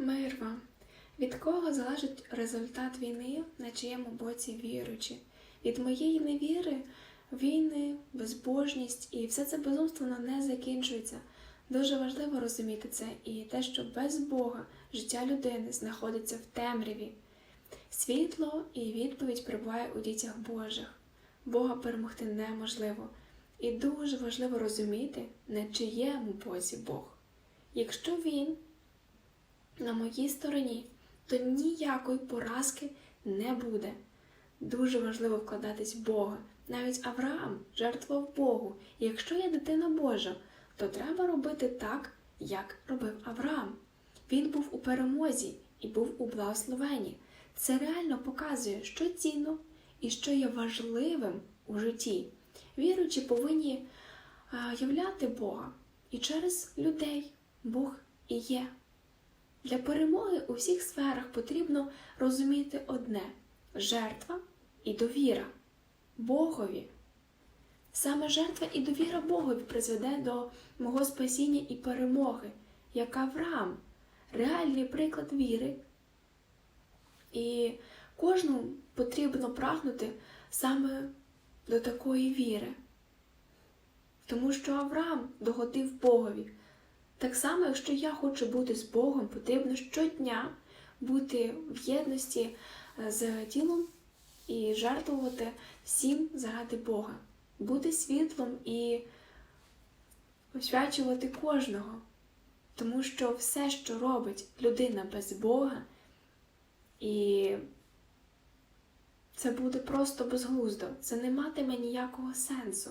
Мир вам. Від кого залежить результат війни, на чиєму боці віруючі? Від моєї невіри, війни, безбожність і все це безумственно не закінчується. Дуже важливо розуміти це і те, що без Бога життя людини знаходиться в темряві. Світло і відповідь перебуває у дітях Божих. Бога перемогти неможливо. І дуже важливо розуміти, на чиєму боці Бог. Якщо він на моїй стороні, то ніякої поразки не буде. Дуже важливо вкладатись в Бога. Навіть Авраам жертвував Богу. Якщо я дитина Божа, то треба робити так, як робив Авраам. Він був у перемозі і був у благословенні. Це реально показує, що цінно і що є важливим у житті. Віруючі повинні являти Бога, і через людей Бог і є. Для перемоги у всіх сферах потрібно розуміти одне жертва і довіра Богові. Саме жертва і довіра Богові призведе до мого спасіння і перемоги, як Авраам, реальний приклад віри. І кожному потрібно прагнути саме до такої віри. Тому що Авраам догодив Богові. Так само, якщо я хочу бути з Богом, потрібно щодня бути в єдності е, з тілом і жертвувати всім заради Бога, бути світлом і освячувати кожного. Тому що все, що робить людина без Бога, і це буде просто безглуздо, це не матиме ніякого сенсу.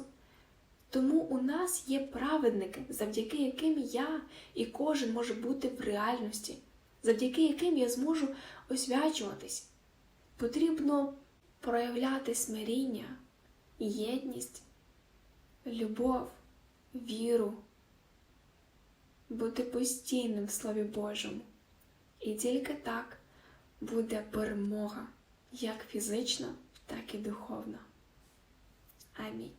Тому у нас є праведники, завдяки яким я і кожен може бути в реальності, завдяки яким я зможу освячуватись. Потрібно проявляти смиріння, єдність, любов, віру, бути постійним в Слові Божому. І тільки так буде перемога, як фізична, так і духовна. Амінь.